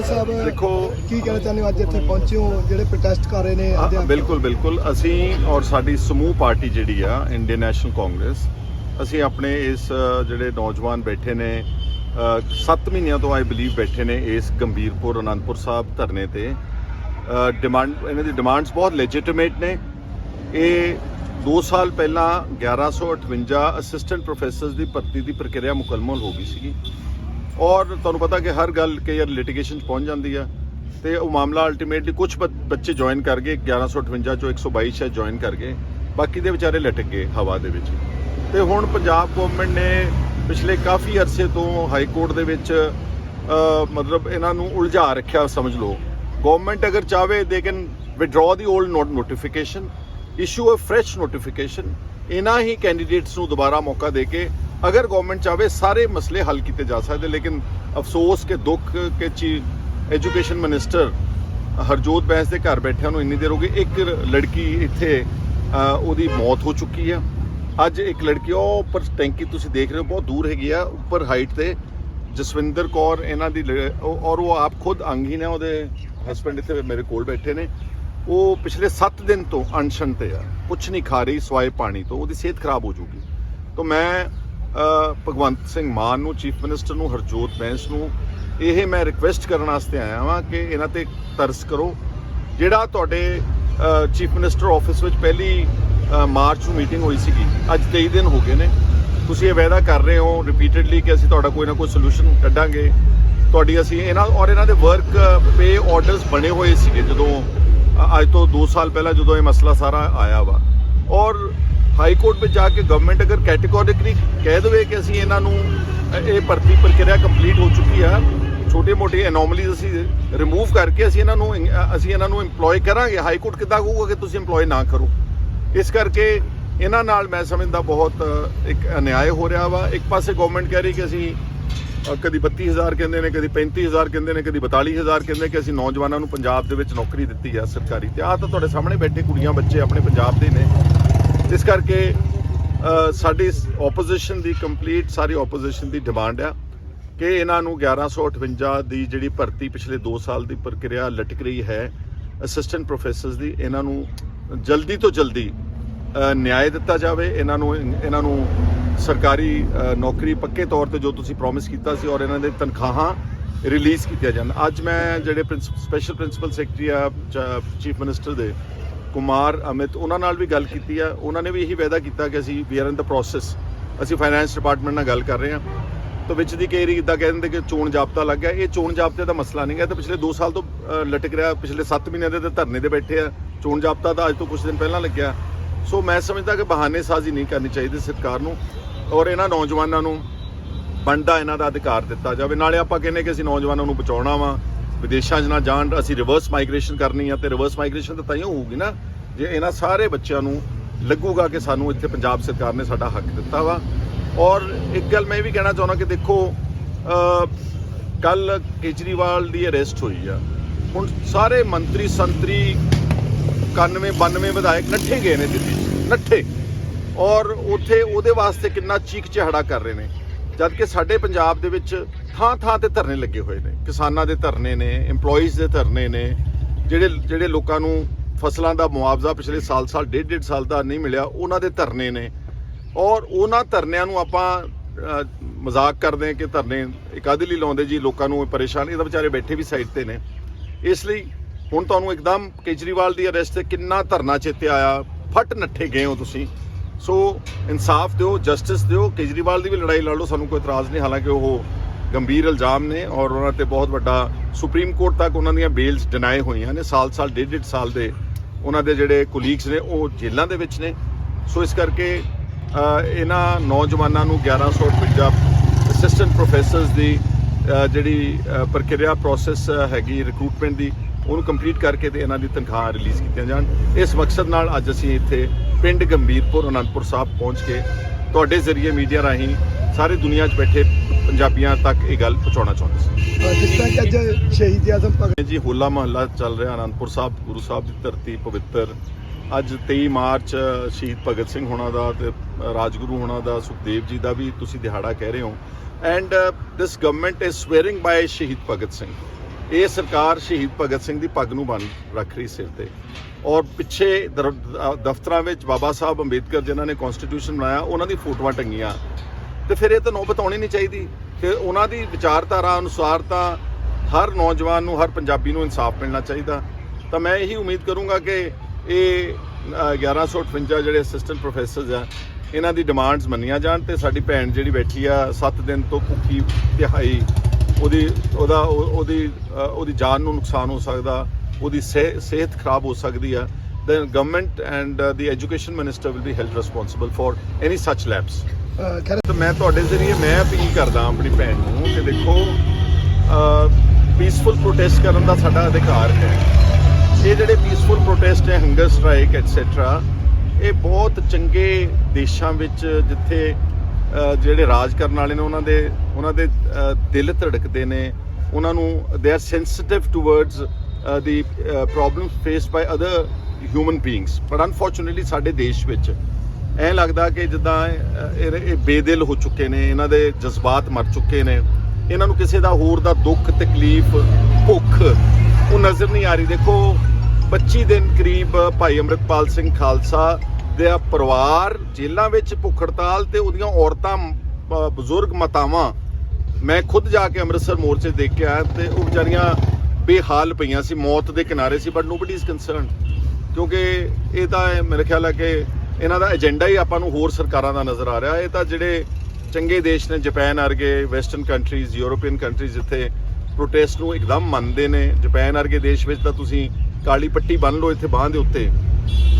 ਬਾਦਲ ਸਾਹਿਬ ਦੇਖੋ ਕੀ ਕਹਿਣਾ ਚਾਹੁੰਦੇ ਹੋ? ਅੱਜ ਇੱਥੇ ਪਹੁੰਚੇ ਹੋ ਜਿਹੜੇ ਪ੍ਰੋਟੈਸਟ ਕਰ ਰਹੇ ਨੇ ਹਾਂ, ਅਧਿਆਪਕ? ਬਿਲਕੁਲ ਬਿਲਕੁਲ। ਅਸੀਂ ਔਰ ਸਾਡੀ ਸਮੂਹ ਪਾਰਟੀ ਜਿਹੜੀ ਆ ਇੰਡੀਅਨ ਨੈਸ਼ਨਲ ਕਾਂਗਰਸ ਅਸੀਂ ਆਪਣੇ ਇਸ ਜਿਹੜੇ ਨੌਜਵਾਨ ਬੈਠੇ ਨੇ 7 ਮਹੀਨਿਆਂ ਤੋਂ ਆਈ ਬਲੀਵ ਬੈਠੇ ਨੇ ਇਸ ਗੰਭੀਰਪੁਰ ਅਨੰਦਪੁਰ ਸਾਹਿਬ ਧਰਨੇ ਤੇ। ਡਿਮਾਂਡ ਇਹਨਾਂ ਦੀ ਡਿਮਾਂਡਸ ਬਹੁਤ ਲੈਜੀਟੀਮੇਟ ਨੇ। ਇਹ 2 ਸਾਲ ਪਹਿਲਾਂ 1158 ਅਸਿਸਟੈਂਟ ਪ੍ਰੋਫੈਸਰਸ ਦੀ ਭਰਤੀ ਦੀ ਪ੍ਰਕਿਰਿਆ ਮੁਕੰਮਲ ਹੋ ਗਈ ਸੀਗੀ। ਔਰ ਤੁਹਾਨੂੰ ਪਤਾ ਕਿ ਹਰ ਗੱਲ ਕਈ ਵਾਰ ਲਿਟੀਗੇਸ਼ਨ ਚ ਪਹੁੰਚ ਜਾਂਦੀ ਆ ਤੇ ਉਹ ਮਾਮਲਾ ਅਲਟੀਮੇਟਲੀ ਕੁਝ ਬੱਚੇ ਜੁਆਇਨ ਕਰ ਗਏ 1158 ਚੋਂ 122 ਸ਼ਾਇਦ ਜੁਆਇਨ ਕਰ ਗਏ, ਬਾਕੀ ਦੇ ਵਿਚਾਰੇ ਲਟਕ ਗਏ ਹਵਾ ਦੇ ਵਿੱਚ। ਤੇ ਹੁਣ ਪੰਜਾਬ ਗਵਰਨਮੈਂਟ ਨੇ ਪਿਛਲੇ ਕਾਫੀ ਅਰਸੇ ਤੋਂ ਹਾਈ ਕੋਰਟ ਦੇ ਵਿੱਚ ਮਤਲਬ ਇਹਨਾਂ ਨੂੰ ਉਲਝਾ ਰੱਖਿਆ ਸਮਝ ਲਓ। ਗਵਰਨਮੈਂਟ ਅਗਰ ਚਾਹਵੇ they can withdraw the old not notification issue a fresh notification ਇਹਨਾਂ ਹੀ ਕੈਂਡੀਡੇਟਸ ਨੂੰ ਦੁਬਾਰਾ ਮੌਕਾ ਦੇ ਕੇ ਅਗਰ ਗਵਰਨਮੈਂਟ ਚਾਹਵੇ, ਸਾਰੇ ਮਸਲੇ ਹੱਲ ਕੀਤੇ ਜਾ ਸਕਦੇ, ਲੇਕਿਨ ਅਫਸੋਸ ਕੇ ਦੁੱਖ ਕੇ ਚੀ ਐਜੂਕੇਸ਼ਨ ਮਿਨਿਸਟਰ ਹਰਜੋਤ ਬੈਂਸ ਦੇ ਘਰ ਬੈਠਿਆਂ ਨੂੰ ਇੰਨੀ ਦੇਰ ਹੋ ਗਈ, ਇੱਕ ਲੜਕੀ ਇੱਥੇ ਉਹਦੀ ਮੌਤ ਹੋ ਚੁੱਕੀ ਆ। ਅੱਜ ਇੱਕ ਲੜਕੀ, ਉਹ ਉੱਪਰ ਟੈਂਕੀ ਤੁਸੀਂ ਦੇਖ ਰਹੇ ਹੋ, ਬਹੁਤ ਦੂਰ ਹੈਗੀ ਆ, ਉੱਪਰ ਹਾਈਟ ਤੇ ਜਸਵਿੰਦਰ ਕੌਰ, ਇਹਨਾਂ ਦੀ ਲ- ਔਰ ਉਹ ਆਪ ਖੁਦ ਅੰਗੀ ਹੈ ਉਹਦੇ ਹਸਬੰਡ ਇੱਥੇ ਮੇਰੇ ਕੋਲ ਬੈਠੇ ਨੇ। ਉਹ ਪਿਛਲੇ 7 ਦਿਨ ਤੋਂ ਅਨਸ਼ਨ ਤੇ ਆ ਕੁਝ ਨਹੀਂ ਖਾ ਰਹੀ, ਸਵਾਏ ਪਾਣੀ ਤੋਂ, ਉਹਦੀ ਸਿਹਤ ਖਰਾਬ ਹੋ ਜੂਗੀ। ਤਾਂ ਮੈਂ ਭਗਵੰਤ ਸਿੰਘ ਮਾਨ ਨੂੰ, ਚੀਫ ਮਿਨਿਸਟਰ ਨੂੰ, ਹਰਜੋਤ ਬੈਂਸ ਨੂੰ ਇਹ ਮੈਂ ਰਿਕਵੈਸਟ ਕਰਨ ਵਾਸਤੇ ਆਇਆ ਹਾਂ ਕਿ ਇਹਨਾਂ ਤੇ ਤਰਸ ਕਰੋ। ਜਿਹੜਾ ਤੁਹਾਡੇ ਚੀਫ ਮਿਨਿਸਟਰ ਆਫਿਸ ਵਿੱਚ ਪਹਿਲੀ ਮਾਰਚ ਨੂੰ ਮੀਟਿੰਗ ਹੋਈ ਸੀਗੀ, ਅੱਜ 23 ਦਿਨ ਹੋ ਗਏ ਨੇ। ਤੁਸੀਂ ਇਹ ਵਾਅਦਾ ਕਰ ਰਹੇ ਹੋ ਰਿਪੀਟਡਲੀ ਕਿ ਅਸੀਂ ਤੁਹਾਡਾ ਕੋਈ ਨਾ ਕੋਈ ਸੋਲੂਸ਼ਨ ਕੱਢਾਂਗੇ। ਤੁਹਾਡੀ ਅਸੀਂ ਇਹਨਾਂ, ਔਰ ਇਹਨਾਂ ਦੇ ਵਰਕ ਪੇ ਆਰਡਰਸ ਬਣੇ ਹੋਏ ਸੀਗੇ ਜਦੋਂ ਅੱਜ ਤੋਂ 2 ਸਾਲ ਪਹਿਲਾਂ ਜਦੋਂ ਇਹ ਮਸਲਾ ਸਾਰਾ ਆਇਆ ਵਾ। ਔਰ ਹਾਈ ਕੋਰਟ ਵਿੱਚ ਜਾ ਕੇ ਗਵਰਨਮੈਂਟ ਅਗਰ ਕੈਟੇਗੋਰਿਕਲੀ ਕਹਿ ਦੇਵੇ ਕਿ ਅਸੀਂ ਇਹਨਾਂ ਨੂੰ ਇਹ ਭਰਤੀ ਪ੍ਰਕਿਰਿਆ ਕੰਪਲੀਟ ਹੋ ਚੁੱਕੀ ਆ ਛੋਟੇ ਮੋਟੇ ਐਨੋਮਲੀਜ਼ ਅਸੀਂ ਰਿਮੂਵ ਕਰਕੇ ਅਸੀਂ ਇਹਨਾਂ ਨੂੰ ਅਸੀਂ ਇਹਨਾਂ ਨੂੰ EMPLOY ਕਰਾਂਗੇ। ਹਾਈ ਕੋਰਟ ਕਿੱਦਾਂ ਕਹੂਗਾ ਕਿ ਤੁਸੀਂ EMPLOY ਨਾ ਕਰੋ? ਇਸ ਕਰਕੇ ਇਹਨਾਂ ਨਾਲ ਮੈਂ ਸਮਝਦਾ ਬਹੁਤ ਇੱਕ ਅਨਿਆਏ ਹੋ ਰਿਹਾ ਵਾ। ਇੱਕ ਪਾਸੇ ਗਵਰਨਮੈਂਟ ਕਹਿ ਰਹੀ ਕਿ ਅਸੀਂ ਅ, ਕਦੀ 32000 ਕਹਿੰਦੇ ਨੇ ਕਦੀ 35000 ਕਹਿੰਦੇ ਨੇ ਕਦੀ 42000 ਕਹਿੰਦੇ ਕਿ ਅਸੀਂ ਨੌਜਵਾਨਾਂ ਨੂੰ ਪੰਜਾਬ ਦੇ ਵਿੱਚ ਨੌਕਰੀ ਦਿੱਤੀ ਆ ਸਰਕਾਰੀ। ਤੇ ਆਹ ਤਾਂ ਤੁਹਾਡੇ ਸਾਹਮਣੇ ਬੈਠੇ ਕੁੜੀਆਂ ਬੱਚੇ ਆਪਣੇ ਪੰਜਾਬ ਦੇ ਨੇ। ਇਸ ਕਰਕੇ ਸਾਡੀ ਆਪੋਜੀਸ਼ਨ ਦੀ ਕੰਪਲੀਟ ਸਾਰੀ ਆਪੋਜੀਸ਼ਨ ਦੀ ਡਿਮਾਂਡ ਆ ਕਿ ਇਹਨਾਂ ਨੂੰ 1158 ਦੀ ਜਿਹੜੀ ਭਰਤੀ ਪਿਛਲੇ 2 ਸਾਲ ਦੀ ਪ੍ਰਕਿਰਿਆ ਲਟਕ ਰਹੀ ਹੈ ਅਸਿਸਟੈਂਟ ਪ੍ਰੋਫੈਸਰਸ ਦੀ ਇਹਨਾਂ ਨੂੰ ਜਲਦੀ ਤੋਂ ਜਲਦੀ ਅ, ਨਿਆਂ ਦਿੱਤਾ ਜਾਵੇ ਇਹਨਾਂ ਨੂੰ ਇਹਨਾਂ ਨੂੰ ਸਰਕਾਰੀ ਨੌਕਰੀ ਪੱਕੇ ਤੌਰ ਤੇ ਜੋ ਤੁਸੀਂ ਪ੍ਰੋਮਿਸ ਕੀਤਾ ਸੀ ਔਰ ਇਹਨਾਂ ਦੇ ਤਨਖਾਹਾਂ ਰਿਲੀਜ਼ ਕੀਤੀਆਂ ਜਾਣ। ਅੱਜ ਮੈਂ ਜਿਹੜੇ ਸਪੈਸ਼ਲ ਪ੍ਰਿੰਸੀਪਲ ਸੈਕਟਰੀ ਆ ਚੀਫ ਮਿਨਿਸਟਰ ਦੇ ਕੁਮਾਰ, ਅਮਿਤ, ਉਹਨਾਂ ਨਾਲ ਵੀ ਗੱਲ ਕੀਤੀ ਆ। ਉਹਨਾਂ ਨੇ ਵੀ ਇਹੀ ਵਾਅਦਾ ਕੀਤਾ ਕਿ ਅਸੀਂ we are in the process ਅਸੀਂ ਫਾਈਨੈਂਸ ਡਿਪਾਰਟਮੈਂਟ ਨਾਲ ਗੱਲ ਕਰ ਰਹੇ ਹਾਂ। ਤਾਂ ਵਿੱਚ ਦੀ ਕਈ ਵਾਰੀ ਇਦਾਂ ਕਹਿ ਦਿੰਦੇ ਕਿ ਚੋਣ ਜਾਬਤਾ ਲੱਗ ਗਿਆ। ਇਹ ਚੋਣ ਜਾਬਤੇ ਦਾ ਮਸਲਾ ਨਹੀਂ ਹੈ। ਤਾਂ ਪਿਛਲੇ 2 ਸਾਲ ਤੋਂ ਲਟਕ ਰਿਹਾ। ਪਿਛਲੇ 7 ਮਹੀਨਿਆਂ ਦੇ ਤਾਂ ਧਰਨੇ ਤੇ ਬੈਠੇ ਆ। ਚੋਣ ਜਾਬਤਾ ਤਾਂ ਅੱਜ ਤੋਂ ਕੁਝ ਦਿਨ ਪਹਿਲਾਂ ਲੱਗਿਆ। ਸੋ ਮੈਂ ਸਮਝਦਾ ਕਿ ਬਹਾਨੇ ਸਾਜ਼ੀ ਨਹੀਂ ਕਰਨੀ ਚਾਹੀਦੀ ਸਰਕਾਰ ਨੂੰ। ਔਰ ਇਹਨਾਂ ਨੌਜਵਾਨਾਂ ਨੂੰ ਬਣਦਾ, ਇਹਨਾਂ ਦਾ ਅਧਿਕਾਰ ਦਿੱਤਾ ਜਾਵੇ। ਨਾਲੇ ਆਪਾਂ ਕਹਿੰਦੇ ਕਿ ਅਸੀਂ ਨੌਜਵਾਨਾਂ ਨੂੰ ਬਚਾਉਣਾ ਵਾ। ਵਿਦੇਸ਼ਾਂ 'ਚ ਨਾ ਜਾਣ, ਅਸੀਂ ਰਿਵਰਸ ਮਾਈਗ੍ਰੇਸ਼ਨ ਕਰਨੀ ਆ ਤੇ ਰਿਵਰਸ ਮਾਈਗ੍ਰੇਸ਼ਨ ਤਾਂ ਤਾਂ ਹੀ ਹੋਊਗੀ ਨਾ, ਜੇ ਇਹਨਾਂ ਸਾਰੇ ਬੱਚਿਆਂ ਨੂੰ ਲੱਗੂਗਾ ਕਿ ਸਾਨੂੰ ਇੱਥੇ ਪੰਜਾਬ ਸਰਕਾਰ ਨੇ ਸਾਡਾ ਹੱਕ ਦਿੱਤਾ ਵਾ। ਔਰ ਇੱਕ ਗੱਲ ਮੈਂ ਇਹ ਵੀ ਕਹਿਣਾ ਚਾਹੁੰਦਾ ਕਿ ਦੇਖੋ ਕੱਲ ਕੇਜਰੀਵਾਲ ਦੀ ਅਰੈਸਟ ਹੋਈ ਆ। ਹੁਣ ਸਾਰੇ ਮੰਤਰੀ ਸੰਤਰੀ 91 92 ਵਿਧਾਇਕ ਨੱਠੇ ਗਏ ਨੇ ਦਿੱਲੀ 'ਚ ਨੱਠੇ ਔਰ ਉੱਥੇ ਉਹਦੇ ਵਾਸਤੇ ਕਿੰਨਾ ਚੀਕ ਚਿਹਾੜਾ ਕਰ ਰਹੇ ਨੇ। ਜਦ ਕਿ ਸਾਡੇ ਪੰਜਾਬ ਦੇ ਵਿੱਚ ਥਾਂ ਥਾਂ ਤੇ ਧਰਨੇ ਲੱਗੇ ਹੋਏ ਨੇ। ਕਿਸਾਨਾਂ ਦੇ ਧਰਨੇ ਨੇ, EMPLOYEES ਦੇ ਧਰਨੇ ਨੇ, ਜਿਹੜੇ ਜਿਹੜੇ ਲੋਕਾਂ ਨੂੰ ਫਸਲਾਂ ਦਾ ਮੁਆਵਜ਼ਾ ਪਿਛਲੇ ਸਾਲ ਸਾਲ, ਡੇਢ ਡੇਢ ਸਾਲ ਦਾ ਨਹੀਂ ਮਿਲਿਆ, ਉਹਨਾਂ ਦੇ ਧਰਨੇ ਨੇ। ਔਰ ਉਹਨਾਂ ਧਰਨਿਆਂ ਨੂੰ ਆਪਾਂ ਮਜ਼ਾਕ ਕਰਦੇ ਹਾਂ ਕਿ ਧਰਨੇ ਇਕਾਦੇ ਲਈ ਲਾਉਂਦੇ ਜੀ, ਲੋਕਾਂ ਨੂੰ ਇਹ ਪਰੇਸ਼ਾਨ, ਇਹ ਤਾਂ ਵਿਚਾਰੇ ਬੈਠੇ ਵੀ ਸਾਈਡ ਤੇ ਨੇ। ਇਸ ਲਈ ਹੁਣ ਤੁਹਾਨੂੰ ਇੱਕਦਮ ਕੇਜਰੀਵਾਲ ਦੀ ਅਰੈਸਟ ਤੇ ਕਿੰਨਾ ਧਰਨਾ ਚੇਤੇ ਆਇਆ? ਫਟ ਨੱਠੇ ਗਏ ਹੋ ਤੁਸੀਂ। ਸੋ ਇਨਸਾਫ ਦਿਓ, ਜਸਟਿਸ ਦਿਓ, ਕੇਜਰੀਵਾਲ ਦੀ ਵੀ ਲੜਾਈ ਲੜ ਲਓ, ਸਾਨੂੰ ਕੋਈ ਇਤਰਾਜ਼ ਨਹੀਂ। ਹਾਲਾਂਕਿ ਉਹ ਗੰਭੀਰ ਇਲਜ਼ਾਮ ਨੇ ਔਰ ਉਹਨਾਂ ਤੇ ਬਹੁਤ ਵੱਡਾ ਸੁਪਰੀਮ ਕੋਰਟ ਤੱਕ ਉਹਨਾਂ ਦੀਆਂ ਬੇਲਸ ਡਿਨਾਈ ਹੋਈਆਂ ਨੇ। ਸਾਲ ਸਾਲ, ਡੇਢ ਡੇਢ ਸਾਲ ਦੇ ਉਹਨਾਂ ਦੇ ਜਿਹੜੇ ਕੁਲੀਗਸ ਨੇ, ਉਹ ਜੇਲ੍ਹਾਂ ਦੇ ਵਿੱਚ ਨੇ। ਸੋ ਇਸ ਕਰਕੇ ਇਹਨਾਂ ਨੌਜਵਾਨਾਂ ਨੂੰ 1158 ਅਸਿਸਟੈਂਟ ਪ੍ਰੋਫੈਸਰਸ ਦੀ ਜਿਹੜੀ ਪ੍ਰਕਿਰਿਆ ਪ੍ਰੋਸੈਸ ਹੈਗੀ ਰਿਕਰੂਟਮੈਂਟ ਦੀ ਉਹਨੂੰ ਕੰਪਲੀਟ ਕਰਕੇ ਤੇ ਇਹਨਾਂ ਦੀ ਤਨਖਾਹਾਂ ਰਿਲੀਜ਼ ਕੀਤੀਆਂ ਜਾਣ। ਇਸ ਮਕਸਦ ਨਾਲ ਅੱਜ ਅਸੀਂ ਇੱਥੇ ਪਿੰਡ ਗੰਭੀਰਪੁਰ ਅਨੰਦਪੁਰ ਸਾਹਿਬ ਪਹੁੰਚ ਕੇ ਤੁਹਾਡੇ ਜ਼ਰੀਏ ਮੀਡੀਆ ਰਾਹੀਂ ਸਾਰੀ ਦੁਨੀਆ 'ਚ ਬੈਠੇ ਪੰਜਾਬੀਆਂ ਤੱਕ ਇਹ ਗੱਲ ਪਹੁੰਚਾਉਣਾ ਚਾਹੁੰਦੇ ਸੀ। ਜਿਸ ਤਰ੍ਹਾਂ ਕਿ ਅੱਜ ਸ਼ਹੀਦ ਆਜ਼ਮ ਭਗਤ ਜੀ ਹੋਲਾ ਮਹੱਲਾ ਚੱਲ ਰਿਹਾ ਅਨੰਦਪੁਰ ਸਾਹਿਬ ਗੁਰੂ ਸਾਹਿਬ ਦੀ ਧਰਤੀ ਪਵਿੱਤਰ। ਅੱਜ 23 ਮਾਰਚ ਸ਼ਹੀਦ ਭਗਤ ਸਿੰਘ ਹੋਣਾ ਦਾ ਤੇ ਰਾਜਗੁਰੂ ਹੋਣਾ ਦਾ ਸੁਖਦੇਵ ਜੀ ਦਾ ਵੀ ਤੁਸੀਂ ਦਿਹਾੜਾ ਕਹਿ ਰਹੇ ਹੋ। And this government is swearing by Shaheed Bhagat Singh. ਇਹ ਸਰਕਾਰ ਸ਼ਹੀਦ ਭਗਤ ਸਿੰਘ ਦੀ ਪੱਗ ਨੂੰ ਬੰਨ ਰੱਖ ਰਹੀ ਸਿਰ ਤੇ। ਔਰ ਪਿੱਛੇ ਦਰ- ਦਫ਼ਤਰਾਂ ਵਿੱਚ ਬਾਬਾ ਸਾਹਿਬ ਅੰਬੇਦਕਰ ਜਿਨ੍ਹਾਂ ਨੇ ਕਨਸਟੀਟਿਊਸ਼ਨ ਬਣਾਇਆ ਉਹਨਾਂ ਦੀ ਫੋਟੋਆਂ ਟੰਗੀਆਂ। ਤੇ ਫਿਰ ਇਹ ਤਾਂ ਨੌਬਤ ਆਉਣੀ ਨਹੀਂ ਚਾਹੀਦੀ। ਤੇ ਉਹਨਾਂ ਦੀ ਵਿਚਾਰਧਾਰਾ ਅਨੁਸਾਰ ਤਾਂ ਹਰ ਨੌਜਵਾਨ ਨੂੰ ਹਰ ਪੰਜਾਬੀ ਨੂੰ ਇਨਸਾਫ ਮਿਲਣਾ ਚਾਹੀਦਾ। ਤਾਂ ਮੈਂ ਇਹੀ ਉਮੀਦ ਕਰੂੰਗਾ ਕਿ ਇਹ ਅ, 1158 ਜਿਹੜੇ ਅਸਿਸਟੈਂਟ ਪ੍ਰੋਫੈਸਰਸ ਆ ਇਹਨਾਂ ਦੀ ਡਿਮਾਂਡਸ ਮੰਨੀਆਂ ਜਾਣ ਤੇ ਸਾਡੀ ਭੈਣ ਜਿਹੜੀ ਬੈਠੀ ਆ 7 ਦਿਨ ਤੋਂ ਭੁੱਖੀ ਤਿਹਾਈ ਉਹਦੀ ਉਹਦਾ ਉਹ- ਉਹਦੀ ਉਹਦੀ ਜਾਨ ਨੂੰ ਨੁਕਸਾਨ ਹੋ ਸਕਦਾ ਉਹਦੀ ਸਿਹ- ਸਿਹਤ ਖਰਾਬ ਹੋ ਸਕਦੀ ਆ then government and uh, the education minister will be held responsible for any such lapse. ਤਾਂ ਮੈਂ ਤੁਹਾਡੇ ਜ਼ਰੀਏ ਮੈਂ ਅਪੀਲ ਕਰਦਾ ਆਪਣੀ ਭੈਣ ਨੂੰ ਕਿ ਦੇਖੋ ਪੀਸਫੁਲ ਪ੍ਰੋਟੈਸਟ ਕਰਨ ਦਾ ਸਾਡਾ ਅਧਿਕਾਰ ਹੈ। ਇਹ ਜਿਹੜੇ ਪੀਸਫੁਲ ਪ੍ਰੋਟੈਸਟ ਹੈ ਹੰਗਰ ਸਟ੍ਰਾਈਕ ਐਟਸੈਟਰਾ ਇਹ ਬਹੁਤ ਚੰਗੇ ਦੇਸ਼ਾਂ ਵਿੱਚ ਜਿੱਥੇ ਜਿਹੜੇ ਰਾਜ ਕਰਨ ਵਾਲੇ ਨੇ ਉਹਨਾਂ ਦੇ ਉਹਨਾਂ ਦੇ ਦਿਲ ਧੜਕਦੇ ਨੇ। ਉਹਨਾਂ ਨੂੰ they are sensitive towards the problems faced by other human beings but unfortunately ਸਾਡੇ ਦੇਸ਼ ਵਿੱਚ ਐਂ ਲੱਗਦਾ ਕਿ ਜਿੱਦਾਂ ਇਹ ਇਹ- ਇਹ ਬੇਦਿਲ ਹੋ ਚੁੱਕੇ ਨੇ, ਇਹਨਾਂ ਦੇ ਜਜ਼ਬਾਤ ਮਰ ਚੁੱਕੇ ਨੇ। ਇਹਨਾਂ ਨੂੰ ਕਿਸੇ ਦਾ ਹੋਰ ਦਾ ਦੁੱਖ, ਤਕਲੀਫ, ਭੁੱਖ ਉਹ ਨਜ਼ਰ ਨਹੀਂ ਆ ਰਹੀ। ਦੇਖੋ 25 ਦਿਨ ਕਰੀਬ ਭਾਈ ਅੰਮ੍ਰਿਤਪਾਲ ਸਿੰਘ ਖਾਲਸਾ ਦੇ ਪਰਿਵਾਰ, ਜੇਲ੍ਹਾਂ ਵਿੱਚ ਭੁੱਖ ਹੜਤਾਲ ਤੇ ਉਹਦੀਆਂ ਔਰਤਾਂ ਬਜ਼ੁਰਗ ਮਾਤਾਵਾਂ। ਮੈਂ ਖੁਦ ਜਾ ਕੇ ਅੰਮ੍ਰਿਤਸਰ ਮੋਰਚੇ ਦੇਖ ਕੇ ਆਇਆ ਤੇ ਉਹ ਵਿਚਾਰੀਆਂ ਬੇਹਾਲ ਪਈਆਂ ਸੀ, ਮੌਤ ਦੇ ਕਿਨਾਰੇ ਸੀ ਬਟ ਨੋਬਡੀ ਇਜ਼ ਕੰਸਰਨਡ ਕਿਉਂਕਿ ਇਹ ਤਾਂ ਇਹ ਮੇਰੇ ਖਿਆਲ ਹੈ ਕਿ ਇਹਨਾਂ ਦਾ ਏਜੰਡਾ ਹੀ ਆਪਾਂ ਨੂੰ ਹੋਰ ਸਰਕਾਰਾਂ ਦਾ ਨਜ਼ਰ ਆ ਰਿਹਾ। ਇਹ ਤਾਂ ਜਿਹੜੇ ਚੰਗੇ ਦੇਸ਼ ਨੇ, ਜਾਪਾਨ ਵਰਗੇ ਵੈਸਟਰਨ ਕੰਟਰੀਜ਼ ਯੂਰੋਪੀਅਨ ਕੰਟਰੀਜ਼ ਜਿੱਥੇ ਪ੍ਰੋਟੈਸਟ ਨੂੰ ਇੱਕਦਮ ਮੰਨਦੇ ਨੇ। ਜਾਪਾਨ ਵਰਗੇ ਦੇਸ਼ ਵਿੱਚ ਤਾਂ ਤੁਸੀਂ ਕਾਲੀ ਪੱਟੀ ਬੰਨ ਲਓ ਇੱਥੇ ਬਾਂਹ ਦੇ ਉੱਤੇ।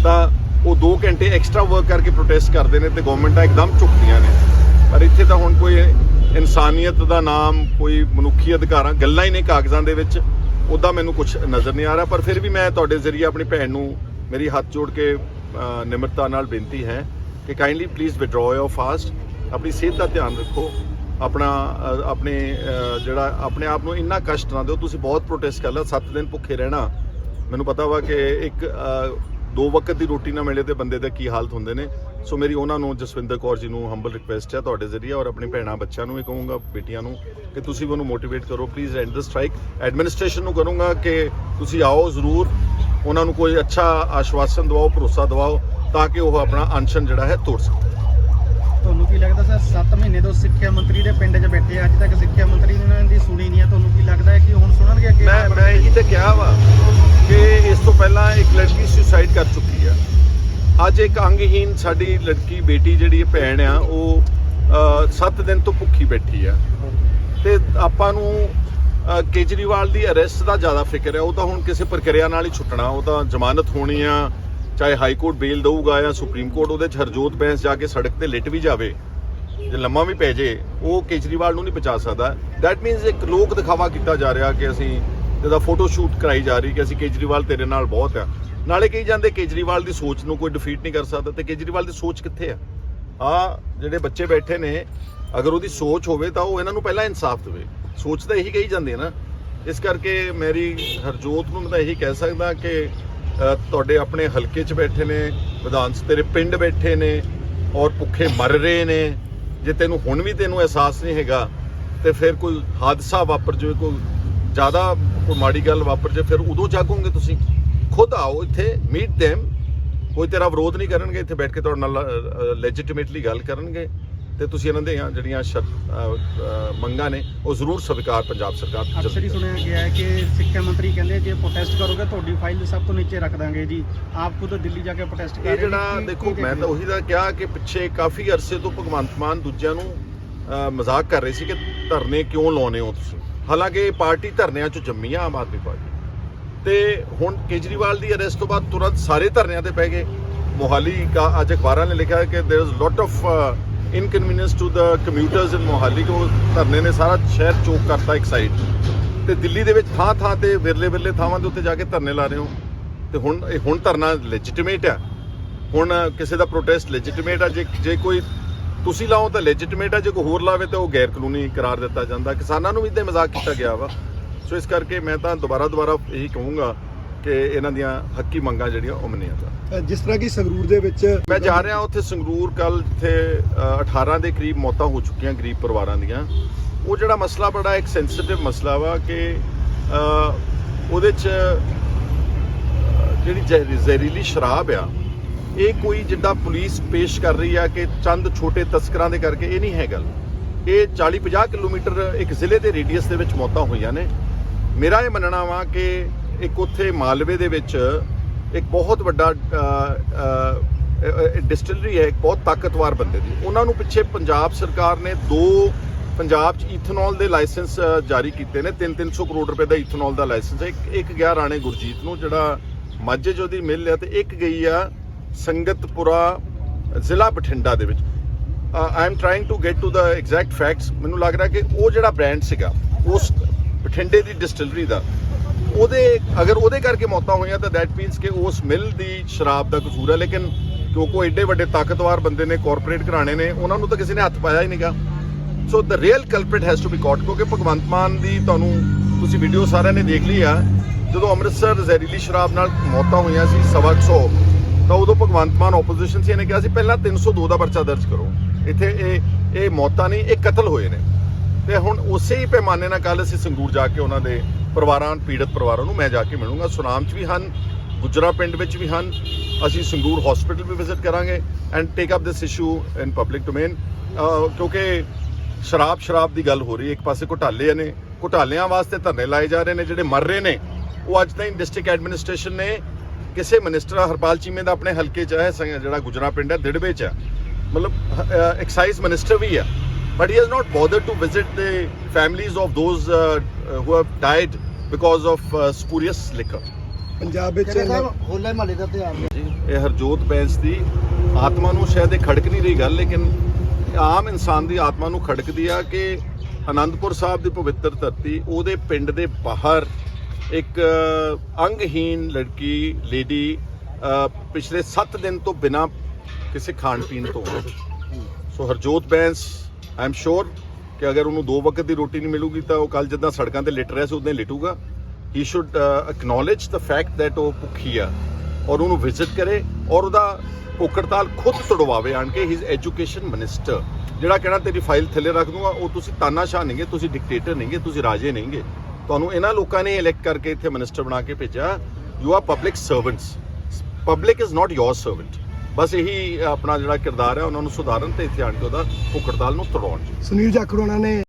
ਤਾਂ ਉਹ 2 ਘੰਟੇ ਐਕਸਟਰਾ ਵਰਕ ਕਰਕੇ ਪ੍ਰੋਟੈਸਟ ਕਰਦੇ ਨੇ ਤੇ ਗਵਰਨਮੈਂਟਾਂ ਇੱਕਦਮ ਝੁਕਦੀਆਂ ਨੇ। ਪਰ ਇੱਥੇ ਤਾਂ ਹੁਣ ਕੋਈ ਇਨਸਾਨੀਅਤ ਦਾ ਨਾਮ, ਕੋਈ ਮਨੁੱਖੀ ਅਧਿਕਾਰਾਂ, ਗੱਲਾਂ ਹੀ ਨੇ ਕਾਗਜ਼ਾਂ ਦੇ ਵਿੱਚ। ਉਹਦਾ ਮੈਨੂੰ ਕੁਝ ਨਜ਼ਰ ਨਹੀਂ ਆ ਰਿਹਾ, ਪਰ ਫਿਰ ਵੀ ਮੈਂ ਤੁਹਾਡੇ ਜ਼ਰੀਏ ਆਪਣੀ ਭੈਣ ਨੂੰ ਮੇਰੀ ਹੱਥ ਜੋੜ ਕੇ ਨਿਮਰਤਾ ਨਾਲ ਬੇਨਤੀ ਹੈ ਕਿ kindly please withdraw your fast ਆਪਣੀ ਸਿਹਤ ਦਾ ਧਿਆਨ ਰੱਖੋ। ਆਪਣਾ ਆਪਣੇ ਜਿਹੜਾ ਆਪਣੇ ਆਪ ਨੂੰ ਇੰਨਾ ਕਸ਼ਟ ਨਾ ਦਿਓ। ਤੁਸੀਂ ਬਹੁਤ ਪ੍ਰੋਟੈਸਟ ਕਰ ਲਿਆ 7 ਦਿਨ ਭੁੱਖੇ ਰਹਿਣਾ। ਮੈਨੂੰ ਪਤਾ ਵਾ ਕਿ ਇੱਕ ਦੋ ਵਕਤ ਦੀ ਰੋਟੀ ਨਾ ਮਿਲੇ ਤੇ ਬੰਦੇ ਦੇ ਕੀ ਹਾਲਤ ਹੁੰਦੇ ਨੇ। ਸੋ ਮੇਰੀ ਉਹਨਾਂ ਨੂੰ, ਜਸਵਿੰਦਰ ਕੌਰ ਜੀ ਨੂੰ ਹੰਬਲ ਰਿਕੁਐਸਟ ਹੈ ਤੁਹਾਡੇ ਜ਼ਰੀਏ ਔਰ ਆਪਣੀ ਭੈਣਾਂ ਬੱਚਿਆਂ ਨੂੰ ਵੀ ਕਹੂੰਗਾ, ਬੇਟੀਆਂ ਨੂੰ ਕਿ ਤੁਸੀਂ ਵੀ ਉਹਨੂੰ ਮੋਟੀਵੇਟ ਕਰੋ। Please end the strike administration ਨੂੰ ਕਰੂੰਗਾ ਕਿ ਤੁਸੀਂ ਆਓ ਜ਼ਰੂਰ। ਉਹਨਾਂ ਨੂੰ ਕੋਈ ਅੱਛਾ ਆਸ਼ਵਾਸਨ ਦਿਵਾਓ, ਭਰੋਸਾ ਦਿਵਾਓ ਤਾਂ ਕਿ ਉਹ ਆਪਣਾ ਅਨਸ਼ਨ ਜਿਹੜਾ ਹੈ ਤੋੜ ਸਕਣ। ਕੀ ਲੱਗਦਾ ਸਰ? 7 ਮਹੀਨੇ ਤੋਂ ਸਿੱਖਿਆ ਮੰਤਰੀ ਦੇ ਪਿੰਡ 'ਚ ਬੈਠੇ ਅੱਜ ਤੱਕ ਸਿੱਖਿਆ ਮੰਤਰੀ ਨੇ ਇਹਨਾਂ ਦੀ ਸੁਣੀ ਨਹੀਂ ਆ। ਤੁਹਾਨੂੰ ਕੀ ਲੱਗਦਾ ਹੈ ਕਿ ਹੁਣ ਸੁਣਨਗੇ ਅੱਗੇ ਮੈਂ ਮੈਂ ਇਹੀ ਤਾਂ ਕਿਹਾ ਵਾ ਕਿ ਇਸ ਤੋਂ ਪਹਿਲਾਂ ਇੱਕ ਲੜਕੀ ਸੁਸਾਈਡ ਕਰ ਚੁੱਕੀ ਆ। ਅੱਜ ਇੱਕ ਅੰਗਹੀਨ ਸਾਡੀ ਲੜਕੀ, ਬੇਟੀ ਜਿਹੜੀ ਭੈਣ ਆ, ਉਹ 7 ਦਿਨ ਤੋਂ ਭੁੱਖੀ ਬੈਠੀ ਆ। ਤੇ ਆਪਾਂ ਨੂੰ ਕੇਜਰੀਵਾਲ ਦੀ ਅਰੈਸਟ ਦਾ ਜ਼ਿਆਦਾ ਫਿਕਰ ਹੈ ਉਹ ਤਾਂ ਹੁਣ ਕਿਸੇ ਪ੍ਰਕਿਰਿਆ ਨਾਲ ਹੀ ਛੁੱਟਣਾ, ਉਹ ਤਾਂ ਜ਼ਮਾਨਤ ਹੋਣੀ ਆ। ਚਾਹੇ ਹਾਈ ਕੋਰਟ ਬੇਲ ਦਊਗਾ ਜਾਂ ਸੁਪਰੀਮ ਕੋਰਟ, ਉਹਦੇ ਚ ਹਰਜੋਤ ਬੈਂਸ ਜਾ ਕੇ ਸੜਕ ਤੇ ਲਿਟ ਵੀ ਜਾਵੇ, ਜੇ ਲੰਮਾ ਵੀ ਪੈ ਜੇ, ਉਹ ਕੇਜਰੀਵਾਲ ਨੂੰ ਨਹੀਂ ਬਚਾ ਸਕਦਾ। ਦੈਟ ਮੀਨਸ ਇੱਕ ਲੋਕ ਦਿਖਾਵਾ ਕੀਤਾ ਜਾ ਰਿਹਾ ਕਿ ਅਸੀਂ ਜਿਹਦਾ ਫੋਟੋ ਸ਼ੂਟ ਕਰਾਈ ਜਾ ਰਹੀ ਕਿ ਅਸੀਂ ਕੇਜਰੀਵਾਲ ਤੇਰੇ ਨਾਲ ਬਹੁਤ ਆ। ਨਾਲੇ ਕਹੀ ਜਾਂਦੇ ਕੇਜਰੀਵਾਲ ਦੀ ਸੋਚ ਨੂੰ ਕੋਈ ਡਿਫੀਟ ਨਹੀਂ ਕਰ ਸਕਦਾ। ਤੇ ਕੇਜਰੀਵਾਲ ਦੀ ਸੋਚ ਕਿੱਥੇ ਆ? ਆ ਜਿਹੜੇ ਬੱਚੇ ਬੈਠੇ ਨੇ, ਅਗਰ ਉਹਦੀ ਸੋਚ ਹੋਵੇ ਤਾਂ ਉਹ ਇਹਨਾਂ ਨੂੰ ਪਹਿਲਾਂ ਇਨਸਾਫ ਦੇਵੇ। ਸੋਚ ਤਾਂ ਇਹੀ ਕਹੀ ਜਾਂਦੀ ਹੈ ਨਾ। ਇਸ ਕਰਕੇ ਮੇਰੀ ਹਰਜੋਤ ਨੂੰ ਮੈਂ ਤਾਂ ਇਹੀ ਕਹਿ ਸਕਦਾ ਕਿ ਤੁਹਾਡੇ ਆਪਣੇ ਹਲਕੇ 'ਚ ਬੈਠੇ ਨੇ, ਵਿਧਾਨ ਸ ਤੇਰੇ ਪਿੰਡ ਬੈਠੇ ਨੇ ਔਰ ਭੁੱਖੇ ਮਰ ਰਹੇ ਨੇ। ਜੇ ਤੈਨੂੰ ਹੁਣ ਵੀ ਤੈਨੂੰ ਅਹਿਸਾਸ ਨਹੀਂ ਹੈਗਾ, ਤੇ ਫਿਰ ਕੋਈ ਹਾਦਸਾ ਵਾਪਰ ਜਾਵੇ, ਕੋਈ ਜ਼ਿਆਦਾ ਕੋਈ ਮਾੜੀ ਗੱਲ ਵਾਪਰ ਜਾਵੇ, ਫਿਰ ਉਦੋਂ ਜਾਗੋਗੇ ਤੁਸੀਂ। ਖੁਦ ਆਓ ਇੱਥੇ ਮੀਟ them ਕੋਈ ਤੇਰਾ ਵਿਰੋਧ ਨਹੀਂ ਕਰਨਗੇ, ਇੱਥੇ ਬੈਠ ਕੇ ਤੁਹਾਡੇ ਨਾਲ ਲੈਜੀਟਿਮੇਟਲੀ ਗੱਲ ਕਰਨਗੇ। ਤੇ ਤੁਸੀਂ ਇਹਨਾਂ ਦੇ ਜਿਹੜੀਆਂ ਸ਼ਰ- ਅ, ਅ, ਮੰਗਾਂ ਨੇ ਉਹ ਜ਼ਰੂਰ ਸਵੀਕਾਰ ਪੰਜਾਬ ਸਰਕਾਰ ਅਕਸਰ ਹੀ ਜਲਦੀ ਕਰੇ। ਸੁਣਿਆ ਗਿਆ ਹੈ ਕਿ ਸਿੱਖਿਆ ਮੰਤਰੀ ਕਹਿੰਦੇ ਜੇ ਪ੍ਰੋਟੈਸਟ ਕਰੋਗੇ ਤੁਹਾਡੀ ਫਾਈਲ ਸਭ ਤੋਂ ਨੀਚੇ ਰੱਖ ਦਾਂਗੇ ਜੀ ਆਪ ਖੁਦ ਦਿੱਲੀ ਜਾ ਕੇ ਪ੍ਰੋਟੈਸਟ ਕਰ ਰਹੇ ਇਹ ਹੋ। ਜਿਹੜਾ ਕੀ- ਦੇਖੋ ਕੀ ਮੈਂ ਦੇਖਦੇ ਤਾਂ ਹੋ? ਉਹੀ ਦਾ ਕਿਹਾ ਕਿ ਪਿੱਛੇ ਕਾਫੀ ਅਰਸੇ ਤੋਂ ਭਗਵੰਤ ਮਾਨ ਦੂਜਿਆਂ ਨੂੰ ਅ, ਮਜ਼ਾਕ ਕਰ ਰਹੇ ਸੀ ਕਿ ਧਰਨੇ ਕਿਉਂ ਲਾਉਨੇ ਹੋ ਤੁਸੀਂ ਹਾਲਾਂਕਿ ਇਹ ਪਾਰਟੀ ਧਰਨਿਆਂ ਚੋਂ ਜੰਮੀ ਆ ਆਮ ਆਦਮੀ ਪਾਰਟੀ ਤੇ ਹੁਣ ਕੇਜਰੀਵਾਲ ਦੀ ਅਰੈਸਟ ਤੋਂ ਬਾਅਦ ਤੁਰੰਤ ਸਾਰੇ ਧਰਨਿਆਂ ਤੇ ਪੈ ਗਏ ਮੋਹਾਲੀ ਦਾ ਅੱਜ ਅਖਬਾਰਾਂ ਨੇ ਲਿਖਿਆ ਹੈ ਕਿ there is lot of inconvenience to the commuters in Mohali ਕੋ ਧਰਨੇ ਨੇ ਸਾਰਾ ਸ਼ਹਿਰ ਚੋਕ ਕਰਤਾ ਇੱਕ ਸਾਈਡ ਤੇ ਦਿੱਲੀ ਦੇ ਵਿੱਚ ਥਾਂ ਥਾਂ ਤੇ ਵਿਰਲੇ ਵਿਰਲੇ ਥਾਵਾਂ ਦੇ ਉੱਤੇ ਜਾ ਕੇ ਧਰਨੇ ਲਾ ਰਹੇ ਹੋ। ਤੇ ਹੁਣ ਇਹ ਹੁਣ ਧਰਨਾ ਲੈਜੀਟੀਮੇਟ ਆ। ਹੁਣ ਕਿਸੇ ਦਾ ਪ੍ਰੋਟੈਸਟ ਲੈਜੀਟਿਮੇਟ ਆ। ਜੇ ਜੇ ਕੋਈ ਤੁਸੀਂ ਲਾਓ ਤਾਂ ਲੈਜੀਟਿਮੇਟ ਆ। ਜੇ ਕੋਈ ਹੋਰ ਲਾਵੇ ਤਾਂ ਉਹ ਗੈਰ ਕਾਨੂੰਨੀ ਕਰਾਰ ਦਿੱਤਾ ਜਾਂਦਾ। ਕਿਸਾਨਾਂ ਨੂੰ ਵੀ ਇਦਾਂ ਮਜ਼ਾਕ ਕੀਤਾ ਗਿਆ ਵਾ। ਸੋ ਇਸ ਕਰਕੇ ਮੈਂ ਤਾਂ ਦੁਬਾਰਾ ਦੁਬਾਰਾ ਇਹੀ ਕਹੂੰਗਾ ਕਿ ਇਹਨਾਂ ਦੀਆਂ ਹੱਕੀ ਮੰਗਾਂ ਜਿਹੜੀਆਂ ਉਹ ਮੰਨੀਆਂ ਜਾਣ। ਜਿਸ ਤਰ੍ਹਾਂ ਕਿ ਸੰਗਰੂਰ ਦੇ ਵਿੱਚ ਮੈਂ ਜਾ ਰਿਹਾ ਉੱਥੇ ਸੰਗਰੂਰ ਕੱਲ ਜਿੱਥੇ ਅ, 18 ਦੇ ਕਰੀਬ ਮੌਤਾਂ ਹੋ ਚੁੱਕੀਆਂ ਗਰੀਬ ਪਰਿਵਾਰਾਂ ਦੀਆਂ। ਉਹ ਜਿਹੜਾ ਮਸਲਾ ਬੜਾ ਇੱਕ ਸੈਂਸਿਟਿਵ ਮਸਲਾ ਵਾ ਕਿ ਉਹਦੇ ਚ ਜਿਹੜੀ ਜ਼ਹਿਰੀ- ਜ਼ਹਿਰੀਲੀ ਸ਼ਰਾਬ ਆ ਇਹ ਕੋਈ ਜਿੱਦਾਂ ਪੁਲਿਸ ਪੇਸ਼ ਕਰ ਰਹੀ ਆ ਕਿ ਚੰਦ ਛੋਟੇ ਤਸਕਰਾਂ ਦੇ ਕਰਕੇ ਇਹ ਨਹੀਂ ਹੈ ਗੱਲ। ਇਹ 40 50 ਕਿਲੋਮੀਟਰ ਇੱਕ ਜ਼ਿਲ੍ਹੇ ਦੇ ਰੇਡੀਅਸ ਦੇ ਵਿੱਚ ਮੌਤਾਂ ਹੋਈਆਂ ਨੇ। ਮੇਰਾ ਇਹ ਮੰਨਣਾ ਵਾ ਕਿ ਇੱਕ ਉੱਥੇ ਮਾਲਵੇ ਦੇ ਵਿੱਚ ਇੱਕ ਬਹੁਤ ਵੱਡਾ ਡਿਸਟਿਲਰੀ ਹੈ, ਇੱਕ ਬਹੁਤ ਤਾਕਤਵਰ ਬੰਦੇ ਦੀ। ਉਹਨਾਂ ਨੂੰ ਪਿੱਛੇ ਪੰਜਾਬ ਸਰਕਾਰ ਨੇ ਦੋ ਪੰਜਾਬ 'ਚ ਇਥਨੋਲ ਦੇ ਲਾਇਸੈਂਸ ਜਾਰੀ ਕੀਤੇ ਨੇ। 3-300 ਕਰੋੜ ਰੁਪਏ ਦਾ ਇਥਨੋਲ ਦਾ ਲਾਇਸੈਂਸ ਹੈ। ਇੱਕ ਇੱਕ ਗਿਆ ਰਾਣੇ ਗੁਰਜੀਤ ਨੂੰ, ਜਿਹੜਾ ਮਾਝੇ 'ਚ ਉਹਦੀ ਮਿਲ ਆ, ਤੇ ਇੱਕ ਗਈ ਆ ਸੰਗਤਪੁਰਾ ਜ਼ਿਲ੍ਹਾ ਬਠਿੰਡਾ ਦੇ ਵਿੱਚ। I am trying to get to the exact facts ਮੈਨੂੰ ਲੱਗ ਰਿਹਾ ਕਿ ਉਹ ਜਿਹੜਾ ਬ੍ਰਾਂਡ ਸੀਗਾ, ਉਸ ਬਠਿੰਡੇ ਦੀ ਡਿਸਟਿਲਰੀ ਦਾ ਉਹਦੇ ਅਗਰ ਉਹਦੇ ਕਰਕੇ ਮੌਤਾਂ ਹੋਈਆਂ ਤਾਂ ਦੈਟ ਮੀਨਸ ਕਿ ਉਸ ਮਿਲ ਦੀ ਸ਼ਰਾਬ ਦਾ ਕਸੂਰ ਹੈ, ਲੇਕਿਨ ਕਿਉਂਕਿ ਐਡੇ ਵੱਡੇ ਤਾਕਤਵਰ ਬੰਦੇ ਨੇ ਕਾਰਪੋਰੇਟ ਘਰਾਣੇ ਨੇ, ਉਹਨਾਂ ਨੂੰ ਤਾਂ ਕਿਸੇ ਨੇ ਹੱਥ ਪਾਇਆ ਹੀ ਨਹੀਂਗਾ so the real culprit has to be caught ਕਿਉਂਕਿ ਭਗਵੰਤ ਮਾਨ ਦੀ ਤੁਹਾਨੂੰ ਤੁਸੀਂ ਵੀਡੀਓ ਸਾਰਿਆਂ ਨੇ ਦੇਖ ਲਈ ਆ ਜਦੋਂ ਅੰਮ੍ਰਿਤਸਰ ਜ਼ਹਿਰੀਲੀ ਸ਼ਰਾਬ ਨਾਲ ਮੌਤਾਂ ਹੋਈਆਂ ਸੀ, ਸਵਾ ਕੁ ਸੌ, ਤਾਂ ਉਦੋਂ ਭਗਵੰਤ ਮਾਨ ਆਪੋਜੀਸ਼ਨ ਸੀ, ਇਹਨੇ ਕਿਹਾ ਸੀ, ਪਹਿਲਾਂ 302 ਦਾ ਪਰਚਾ ਦਰਜ ਕਰੋ। ਇੱਥੇ ਇਹ ਇਹ ਮੌਤਾਂ ਨਹੀਂ, ਇਹ ਕਤਲ ਹੋਏ ਨੇ। ਤੇ ਹੁਣ ਉਸੇ ਹੀ ਪੈਮਾਨੇ ਨਾਲ ਕੱਲ ਅਸੀਂ ਸੰਗਰੂਰ ਜਾ ਕੇ ਉਹਨਾਂ ਦੇ ਪਰਿਵਾਰਾਂ, ਪੀੜਤ ਪਰਿਵਾਰਾਂ ਨੂੰ ਮੈਂ ਜਾ ਕੇ ਮਿਲੂੰਗਾ। ਸੁਨਾਮ 'ਚ ਵੀ ਹਨ, ਗੁਜਰਾ ਪਿੰਡ ਵਿੱਚ ਵੀ ਹਨ। ਅਸੀਂ ਸੰਗੂਰ ਹਸਪੀਟਲ ਵੀ ਵਿਜ਼ਿਟ ਕਰਾਂਗੇ and take up this issue in public domain ਕਿਉਂਕਿ ਸ਼ਰਾਬ ਸ਼ਰਾਬ ਦੀ ਗੱਲ ਹੋ ਰਹੀ ਹੈ। ਇੱਕ ਪਾਸੇ ਘੁਟਾਲੇ ਨੇ, ਘੁਟਾਲਿਆਂ ਵਾਸਤੇ ਧਰਨੇ ਲਾਏ ਜਾ ਰਹੇ ਨੇ, ਜਿਹੜੇ ਮਰ ਰਹੇ ਨੇ। ਉਹ ਅੱਜ ਤਾਈਂ ਡਿਸਟ੍ਰਿਕਟ ਐਡਮਿਨਿਸਟ੍ਰੇਸ਼ਨ ਨੇ ਕਿਸੇ ਮਿਨਿਸਟਰ ਹਰਪਾਲ ਚੀਮੇ ਦਾ ਆਪਣੇ ਹਲਕੇ 'ਚ ਹੈ ਜਿਹੜਾ ਗੁਜਰਾ ਪਿੰਡ ਹੈ, ਦਿੜਵੇ 'ਚ ਹੈ। ਮਤਲਬ ਐਕਸਾਈਜ਼ ਮਿਨਿਸਟਰ ਵੀ ਹੈ। But he has not bothered to visit the families of those uh, uh, who have died because of uh, spurious liquor. Punjab ਵਿੱਚ ਹੋਲੇ ਮਹੱਲੇ ਦਾ ਤਿਉਹਾਰ ਇਹ ਹਰਜੋਤ ਬੈਂਸ ਦੀ ਆਤਮਾ ਨੂੰ ਸ਼ਾਇਦ ਇਹ ਖੜਕ ਨਹੀਂ ਰਹੀ ਗੱਲ ਲੇਕਿਨ ਆਮ ਇਨਸਾਨ ਦੀ ਆਤਮਾ ਨੂੰ ਖੜਕਦੀ ਆ ਕਿ ਆਨੰਦਪੁਰ ਸਾਹਿਬ ਦੀ ਪਵਿੱਤਰ ਧਰਤੀ ਉਹਦੇ ਪਿੰਡ ਦੇ ਬਾਹਰ ਇੱਕ ਅੰਗਹੀਨ ਲੜਕੀ ਲੇਡੀ ਪਿਛਲੇ 7 ਦਿਨ ਤੋਂ ਬਿਨਾ ਕਿਸੇ ਖਾਣ ਪੀਣ ਤੋਂ so Harjot Bains I am sure ਕਿ ਅਗਰ ਉਹਨੂੰ ਦੋ ਵਕਤ ਦੀ ਰੋਟੀ ਨਹੀਂ ਮਿਲੂਗੀ ਤਾਂ ਉਹ ਕੱਲ ਜਿੱਦਾਂ ਸੜਕਾਂ ਤੇ ਲਿਟ ਰਿਹਾ ਸੀ ਉਦਾਂ ਹੀ ਲਿਟੂਗਾ ਹੀ should acknowledge the fact that ਉਹ ਭੁੱਖੀ ਆ ਔਰ ਉਹਨੂੰ ਵਿਜ਼ਿਟ ਕਰੇ ਔਰ ਉਹਦਾ ਭੁੱਖੜਤਾਲ ਖੁਦ ਤੜਵਾਵੇ ਆਣ ਕੇ ਹਿਸ ਐਜੂਕੇਸ਼ਨ ਮਿਨਿਸਟਰ ਜਿਹੜਾ ਕਹਿਣਾ ਤੇਰੀ ਫਾਈਲ ਥੱਲੇ ਰੱਖ ਦੂੰਗਾ ਉਹ ਤੁਸੀਂ ਤਾਨਾਸ਼ਾਹ ਨਹੀਂਗੇ ਤੁਸੀਂ ਡਿਕਟੇਟਰ ਨਹੀਂਗੇ ਤੁਸੀਂ ਰਾਜੇ ਨਹੀਂਗੇ ਤੁਹਾਨੂੰ ਇਹਨਾਂ ਲੋਕਾਂ ਨੇ ਇਲੈਕਟ ਕਰਕੇ ਇੱਥੇ ਮਿਨਿਸਟਰ ਬਣਾ ਕੇ ਭੇਜਿਆ you are public servants public is not your servant ਬਸ ਇਹੀ ਆਪਣਾ ਜਿਹੜਾ ਕਿਰਦਾਰ ਹੈ, ਉਹਨਾਂ ਨੂੰ ਸੁਧਾਰਨ ਤੇ ਇੱਥੇ ਆਣ ਕੇ ਉਹਦਾ ਭੁੱਖ ਹੜਤਾਲ ਨੂੰ ਤੜਾਉਣ ਜੀ। ਸੁਨੀਲ ਜਾਖੜ ਉਹਨਾਂ ਨੇ